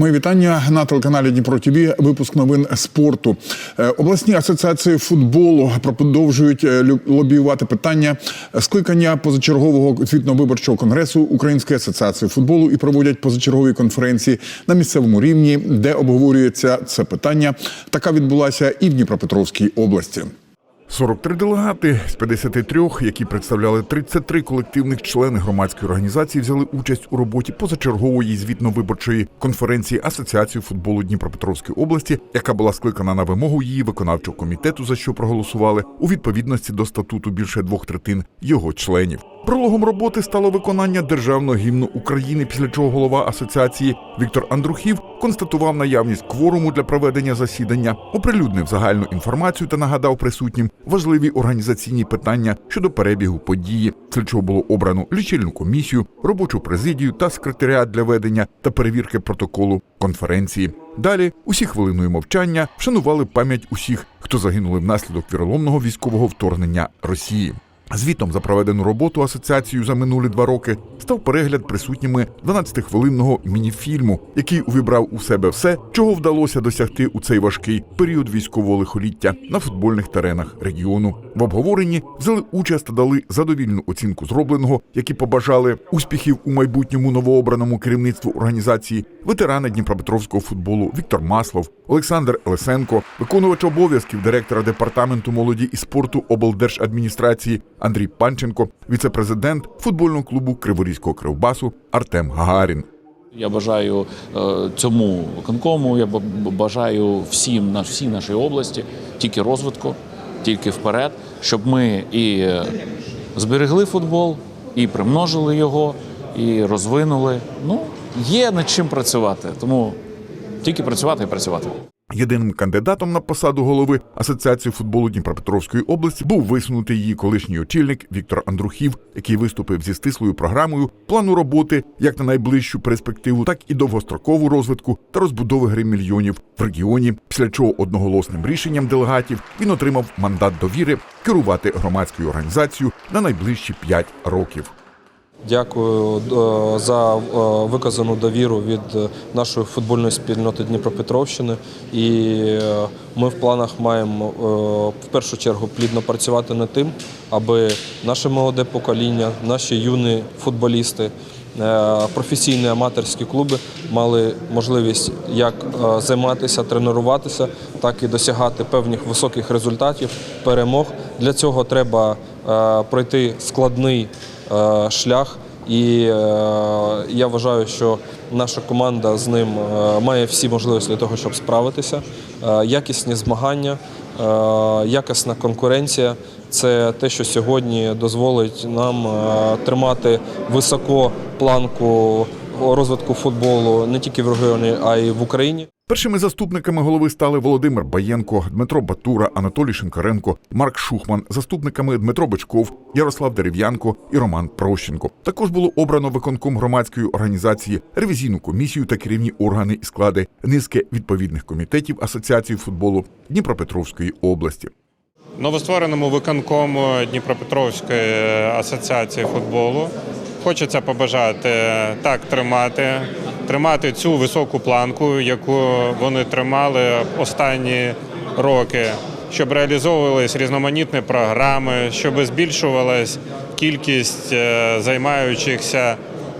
Мої вітання на телеканалі Дніпро ТВ. Випуск новин спорту. Е, Обласні асоціації футболу продовжують е, лобіювати питання скликання позачергового звітно-виборчого конгресу Української асоціації футболу і проводять позачергові конференції на місцевому рівні, де обговорюється це питання. Така відбулася і в Дніпропетровській області. 43 делегати з 53, які представляли 33 колективних члени громадської організації, взяли участь у роботі позачергової звітно-виборчої конференції Асоціації футболу Дніпропетровської області, яка була скликана на вимогу її виконавчого комітету, за що проголосували у відповідності до статуту більше двох третин його членів. Прологом роботи стало виконання державного гімну України, після чого голова асоціації Віктор Андрухів констатував наявність кворуму для проведення засідання, оприлюднив загальну інформацію та нагадав присутнім важливі організаційні питання щодо перебігу події, після чого було обрано лічильну комісію, робочу президію та секретаріат для ведення та перевірки протоколу конференції. Далі усі хвилиною мовчання вшанували пам'ять усіх, хто загинули внаслідок віроломного військового вторгнення Росії. Звітом за проведену роботу асоціацією за минулі два роки став перегляд присутніми 12-хвилинного мініфільму, який увібрав у себе все, чого вдалося досягти у цей важкий період військового лихоліття на футбольних теренах регіону. В обговоренні взяли участь та дали задовільну оцінку зробленого, які побажали успіхів у майбутньому новообраному керівництву організації ветерани Дніпропетровського футболу Віктор Маслов, Олександр Лисенко, виконувач обов'язків директора департаменту молоді і спорту облдержадміністрації Андрій Панченко, віце-президент футбольного клубу Криворізького кривбасу Артем Гагарін. Я бажаю е, цьому виконкому, я бажаю всім на всій нашій області тільки розвитку, тільки вперед, щоб ми і зберегли футбол, і примножили його, і розвинули. Ну, є над чим працювати, тому тільки працювати і працювати. Єдиним кандидатом на посаду голови Асоціації футболу Дніпропетровської області був висунутий її колишній очільник Віктор Андрухів, який виступив зі стислою програмою плану роботи як на найближчу перспективу, так і довгострокову розвитку та розбудови гри мільйонів в регіоні. Після чого одноголосним рішенням делегатів він отримав мандат довіри керувати громадською організацією на найближчі п'ять років. Дякую е, за е, виказану довіру від нашої футбольної спільноти Дніпропетровщини. І е, ми в планах маємо в першу чергу плідно працювати над тим, аби наше молоде покоління, наші юні футболісти, професійні аматорські клуби мали можливість як займатися, тренуватися, так і досягати певних високих результатів, перемог. Для цього треба пройти складний шлях. І е, я вважаю, що наша команда з ним е, має всі можливості для того, щоб справитися. Е, якісні змагання, е, якісна конкуренція це те, що сьогодні дозволить нам е, тримати високо планку розвитку футболу не тільки в регіоні, а й в Україні. Першими заступниками голови стали Володимир Баєнко, Дмитро Батура, Анатолій Шинкаренко, Марк Шухман, заступниками Дмитро Бичков, Ярослав Дерев'янко і Роман Прощенко. Також було обрано виконком громадської організації, ревізійну комісію та керівні органи і склади низки відповідних комітетів Асоціації футболу Дніпропетровської області. Новоствореному виконкому Дніпропетровської асоціації футболу хочеться побажати так тримати, тримати цю високу планку, яку вони тримали останні роки, щоб реалізовувались різноманітні програми, щоб збільшувалась кількість е, займаючихся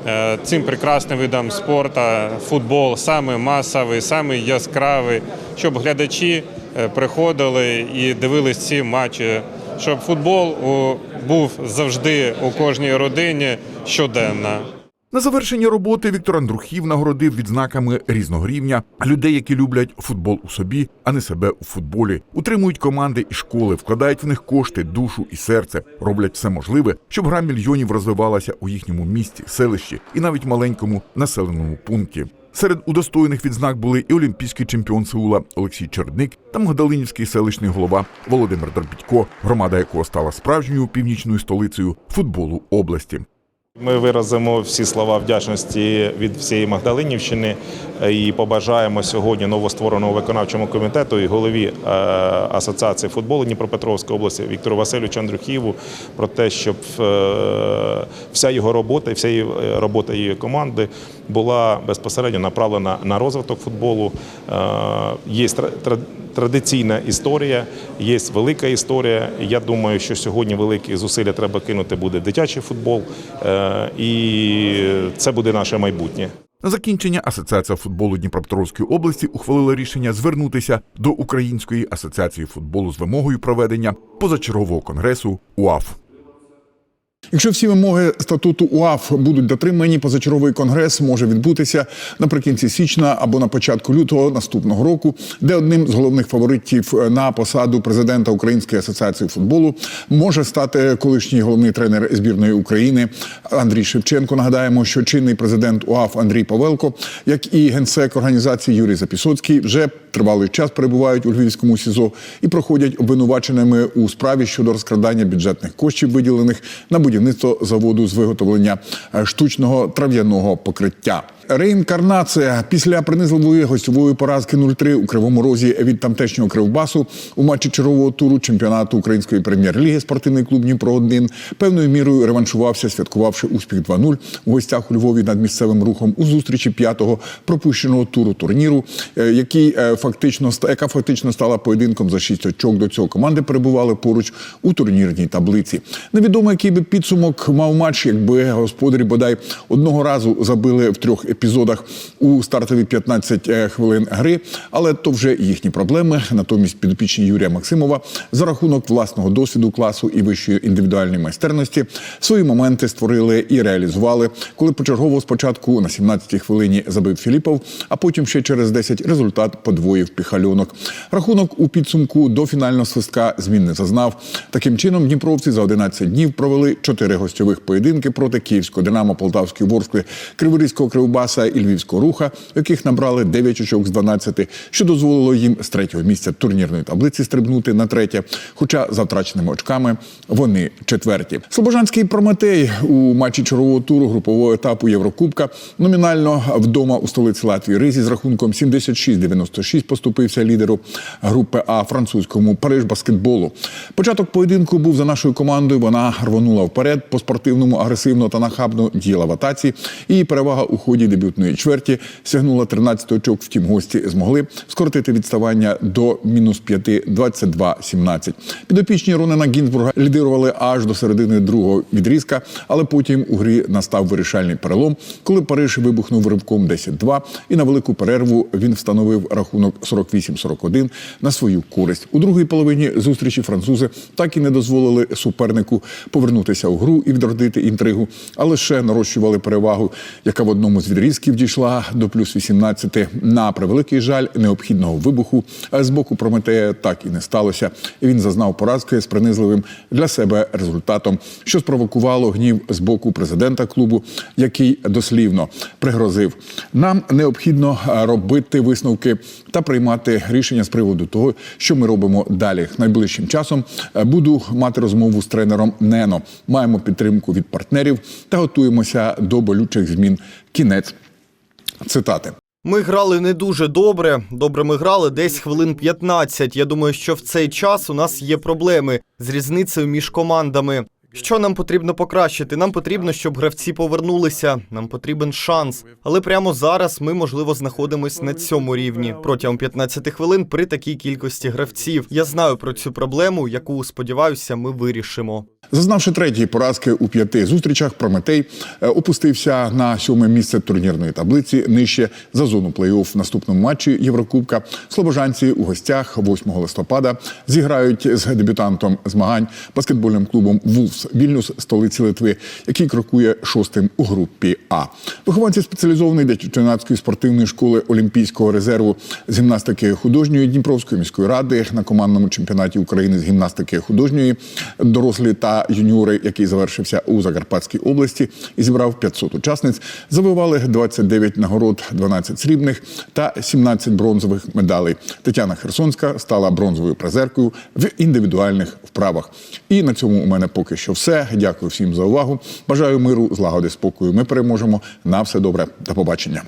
е, цим прекрасним видом спорту, футбол, саме масовий, саме яскравий, щоб глядачі е, приходили і дивились ці матчі, щоб футбол був завжди у кожній родині щоденно. На завершення роботи Віктор Андрухів нагородив відзнаками різного рівня людей, які люблять футбол у собі, а не себе у футболі, утримують команди і школи, вкладають в них кошти, душу і серце, роблять все можливе, щоб гра мільйонів розвивалася у їхньому місті, селищі і навіть маленькому населеному пункті. Серед удостоєних відзнак були і олімпійський чемпіон Сеула Олексій Чердник та Магдалинівський селищний голова Володимир Дорбітько, громада якого стала справжньою північною столицею футболу області. Ми виразимо всі слова вдячності від всієї Магдалинівщини і побажаємо сьогодні новоствореному виконавчому комітету і голові е, Асоціації футболу Дніпропетровської області Віктору Васильовичу Андрюхієву про те, щоб е, вся його робота і вся її, е, робота її команди була безпосередньо направлена на розвиток футболу. Е, Є тра- тра- традиційна історія, є велика історія. Я думаю, що сьогодні великі зусилля треба кинути буде дитячий футбол, е, і це буде наше майбутнє. На закінчення Асоціація футболу Дніпропетровської області ухвалила рішення звернутися до Української асоціації футболу з вимогою проведення позачергового конгресу УАФ. Якщо всі вимоги статуту УАФ будуть дотримані, позачерговий конгрес може відбутися наприкінці січня або на початку лютого наступного року, де одним з головних фаворитів на посаду президента Української асоціації футболу може стати колишній головний тренер збірної України Андрій Шевченко. Нагадаємо, що чинний президент УАФ Андрій Павелко, як і генсек організації Юрій Запісоцький, вже тривалий час перебувають у Львівському СІЗО і проходять обвинуваченими у справі щодо розкрадання бюджетних коштів, виділених на будівництво заводу з виготовлення е, штучного трав'яного покриття. Реінкарнація після принизливої гостьової поразки 0-3 у кривому розі від тамтешнього кривбасу у матчі чергового туру чемпіонату української прем'єр-ліги спортивний клуб Дніпро 1 певною мірою реваншувався, святкувавши успіх 2-0 у гостях у Львові над місцевим рухом у зустрічі п'ятого пропущеного туру турніру, е, який е, фактично яка фактично стала поєдинком за шість очок. До цього команди перебували поруч у турнірній таблиці. Невідомо, який би підсумок мав матч, якби господарі бодай одного разу забили в трьох епізодах у стартові 15 е, хвилин гри, але то вже їхні проблеми. Натомість підопічні Юрія Максимова за рахунок власного досвіду, класу і вищої індивідуальної майстерності свої моменти створили і реалізували. Коли почергово спочатку на 17-й хвилині забив Філіпов, а потім ще через 10 результат подвоїв піхальонок. Рахунок у підсумку до фінального свистка змін не зазнав. Таким чином, дніпровці за 11 днів провели чотири гостьових поєдинки проти Київського Динамо, Полтавської Ворскли, Криворізького Кривбаса і Львівського руха, яких набрали 9 очок з 12, що дозволило їм з третього місця турнірної таблиці стрибнути на третє. Хоча за втраченими очками вони четверті. Слобожанський Прометей у матчі чергового туру групового етапу Єврокубка номінально вдома у столиці Латвії Ризі з рахунком 76-96 поступився лідеру групи А французькому Париж баскетболу. Початок поєдинку був за нашою командою. Вона рвонула вперед по спортивному агресивно та нахабно діяла в атаці. Її перевага у ході дебютної чверті сягнула 13 очок. Втім, гості змогли скоротити відставання до мінус 5 22-17. Підопічні Ронена Гінзбурга лідирували аж до середини другого відрізка, але потім у грі настав вирішальний перелом, коли Париж вибухнув ривком 10-2 і на велику перерву він встановив рахунок 48-41 на свою користь. У другій половині зустрічі французи так і не дозволили супернику повернутися у гру і відродити інтригу, а лише нарощували перевагу, яка в одному з відрізків дійшла до плюс 18. На превеликий жаль необхідного вибуху з боку Прометея так і не сталося. Він зазнав поразки з принизливим для себе результатом, що спровокувало гнів з боку президента клубу, який дослівно пригрозив. Нам необхідно е, робити висновки та приймати рішення з приводу того, що ми робимо далі. Найближчим часом е, буду мати розмову з тренером Нено. Маємо підтримку від партнерів та готуємося до болючих змін. Кінець цитати. Ми грали не дуже добре. Добре, ми грали десь хвилин 15. Я думаю, що в цей час у нас є проблеми з різницею між командами. Що нам потрібно покращити? Нам потрібно, щоб гравці повернулися. Нам потрібен шанс. Але прямо зараз ми, можливо, знаходимось на цьому рівні протягом 15 хвилин при такій кількості гравців. Я знаю про цю проблему, яку сподіваюся, ми вирішимо. Зазнавши третьої поразки у п'яти зустрічах, Прометей е, опустився на сьоме місце турнірної таблиці нижче за зону плей-офф в наступному матчі Єврокубка. Слобожанці у гостях 8 листопада зіграють з дебютантом змагань баскетбольним клубом Вулфс Вільнюс столиці Литви, який крокує шостим у групі А. Вихованці спеціалізованої дитячо-юнацької спортивної школи Олімпійського резерву з гімнастики художньої Дніпровської міської ради на командному чемпіонаті України з гімнастики художньої дорослі та юніори, який завершився у Закарпатській області і зібрав 500 учасниць, завоювали 29 нагород, 12 срібних та 17 бронзових медалей. Тетяна Херсонська стала бронзовою призеркою в індивідуальних вправах. І на цьому у мене поки що все. Дякую всім за увагу. Бажаю миру, злагоди, спокою. Ми переможемо. На все добре. До побачення.